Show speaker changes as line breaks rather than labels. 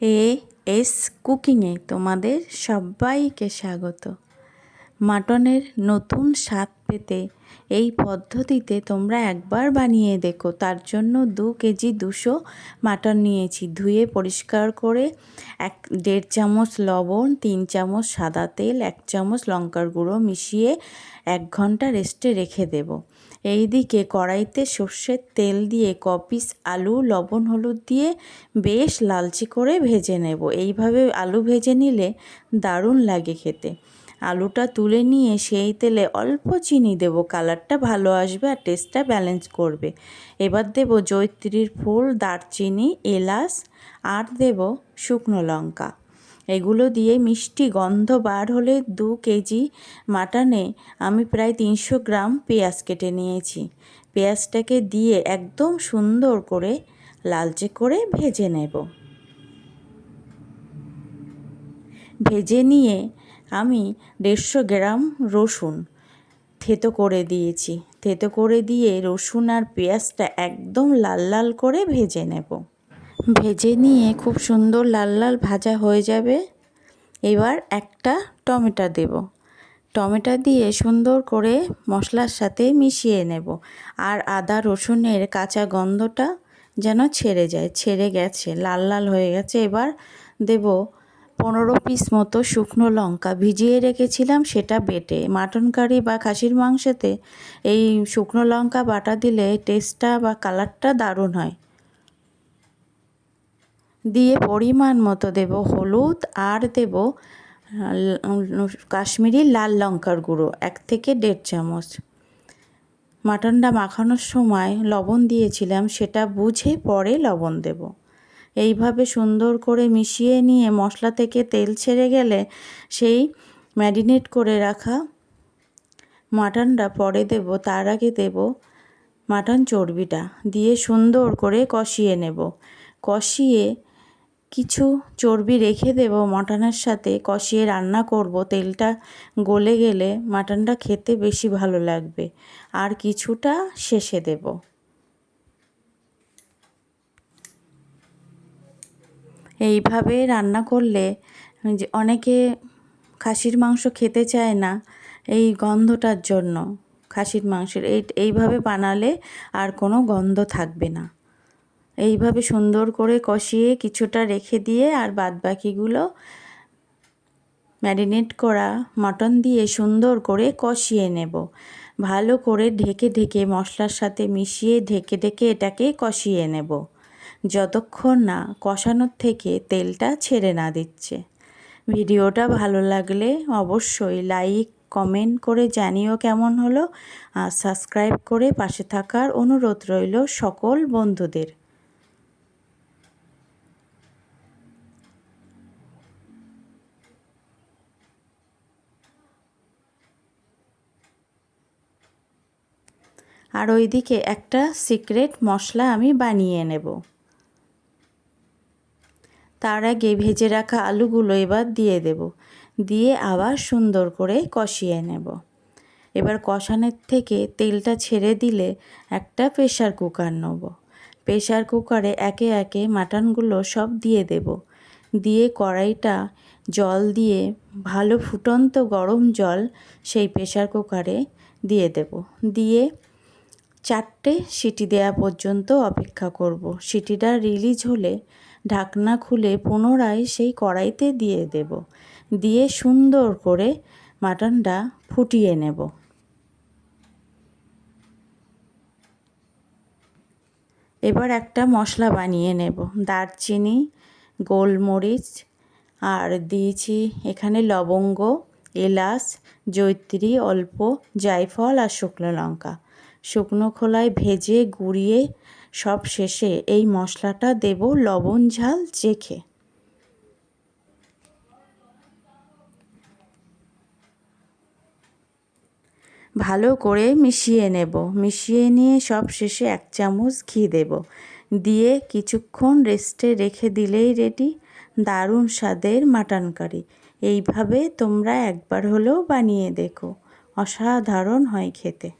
A S কুকিংয়ে তোমাদের সবাইকে স্বাগত। মাটনের নতুন স্বাদ পেতে এই পদ্ধতিতে তোমরা একবার বানিয়ে দেখো। তার জন্য দু কেজি দুশো মাটন নিয়েছি। ধুয়ে পরিষ্কার করে এক দেড় চামচ লবণ, তিন চামচ সাদা তেল, এক চামচ লঙ্কার গুঁড়ো মিশিয়ে এক ঘণ্টা রেস্টে রেখে দেবো। এই দিকে কড়াইতে সর্ষের তেল দিয়ে কপিস আলু, লবণ, হলুদ দিয়ে বেশ লালচে করে ভেজে নেব। এইভাবে আলু ভেজে নিলে দারুণ লাগে খেতে। আলুটা তুলে নিয়ে সেই তেলে অল্প চিনি দেব, কালারটা ভালো আসবে আর টেস্টটা ব্যালেন্স করবে। এবার দেব জৈত্রীর ফুল, দারচিনি, এলাচ, আর দেব শুকনো লঙ্কা। এগুলো দিয়ে মিষ্টি গন্ধ বার হলে দু কেজি মাটনে আমি প্রায় তিনশো গ্রাম পেঁয়াজ কেটে নিয়েছি। পেঁয়াজটাকে দিয়ে একদম সুন্দর করে লালচে করে ভেজে নেব। ভেজে নিয়ে আমি দেড়শো গ্রাম রসুন থেতো করে দিয়েছি। থেতো করে দিয়ে রসুন আর পেঁয়াজটা একদম লাল লাল করে ভেজে নেব। ভেজে নিয়ে খুব সুন্দর লাল লাল ভাজা হয়ে যাবে। এবার একটা টমেটো দেব। টমেটো দিয়ে সুন্দর করে মশলার সাথে মিশিয়ে নেব। আর আদা রসুনের কাঁচা গন্ধটা যেন ছেড়ে যায়, ছেড়ে গেছে, লাল লাল হয়ে গেছে। এবার দেব পনেরো পিস মতো শুকনো লঙ্কা ভিজিয়ে রেখেছিলাম, সেটা বেটে। মাটন কারি বা খাসির মাংসতে এই শুকনো লঙ্কা বাটা দিলে টেস্টটা বা কালারটা দারুণ হয়। দিয়ে পরিমাণ মতো দেব হলুদ আর দেব কাশ্মীরি লাল লঙ্কার গুঁড়ো, এক থেকে দেড় চামচ। মাটনটা মাখানোর সময় লবণ দিয়েছিলাম, সেটা বুঝে পরে লবণ দেব। এইভাবে সুন্দর করে মিশিয়ে নিয়ে মশলা থেকে তেল ছেড়ে গেলে সেই ম্যারিনেট করে রাখা মাটনটা পরে দেব, তার আগে দেব মাটন চর্বিটা, দিয়ে সুন্দর করে কষিয়ে নেব। কষিয়ে কিছু চর্বি রেখে দেব, মাটনের সাথে কষিয়ে রান্না করব। তেলটা গলে গেলে মাটনটা খেতে বেশি ভালো লাগবে। আর কিছুটা শেষে দেব। এইভাবে রান্না করলে যে অনেকে খাসির মাংস খেতে চায় না, এই গন্ধটার জন্য খাসির মাংসের, এই, এইভাবে বানালে আর কোনো গন্ধ থাকবে না। এইভাবে সুন্দর করে কষিয়ে কিছুটা রেখে দিয়ে আর বাদ বাকিগুলো ম্যারিনেট করা মটন দিয়ে সুন্দর করে কষিয়ে নেব। ভালো করে ঢেকে ঢেকে মশলার সাথে মিশিয়ে ঢেকে ঢেকে এটাকে কষিয়ে নেব। যতক্ষণ না কষানোর থেকে তেলটা ছেড়ে না দিচ্ছে। ভিডিওটা ভালো লাগলে অবশ্যই লাইক, কমেন্ট করে জানিও কেমন হলো। আর সাবস্ক্রাইব করে পাশে থাকার অনুরোধ রইল সকল বন্ধুদের। আর ওইদিকে একটা সিক্রেট মশলা আমি বানিয়ে নেব। তার আগে ভেজে রাখা আলুগুলো এবার দিয়ে দেব। দিয়ে আবার সুন্দর করে কষিয়ে নেব। এবার কষানোর থেকে তেলটা ছেড়ে দিলে একটা প্রেশার কুকার নেব। প্রেশার কুকারে একে একে মাটনগুলো সব দিয়ে দেব। দিয়ে কড়াইটা জল দিয়ে ভালো ফুটন্ত গরম জল সেই প্রেশার কুকারে দিয়ে দেব। দিয়ে চারটে সিটি দেওয়া পর্যন্ত অপেক্ষা করব। সিটিটা রিলিজ হলে ঢাকনা খুলে পুনরায় সেই কড়াইতে দিয়ে দেব। দিয়ে সুন্দর করে মাটনটা ফুটিয়ে নেব। এবার একটা মশলা বানিয়ে নেব। দারচিনি, গোলমরিচ আর দিয়েছি এখানে লবঙ্গ, এলাচ জৈত্রী অল্প, জায়ফল আর শুকনো লঙ্কা। শুকনো খোলায় ভেজে, গুঁড়িয়ে সব শেষে এই মশলাটা দেব লবণ, ঝাল, চেখে। ভালো করে মিশিয়ে নেব। মিশিয়ে নিয়ে সব শেষে এক চামচ ঘি দেব। দিয়ে কিছুক্ষণ রেস্টে রেখে দিলেই রেডি দারুণ স্বাদের মাটন কারি। এইভাবে তোমরা একবার হলেও বানিয়ে দেখো। অসাধারণ হয় খেতে।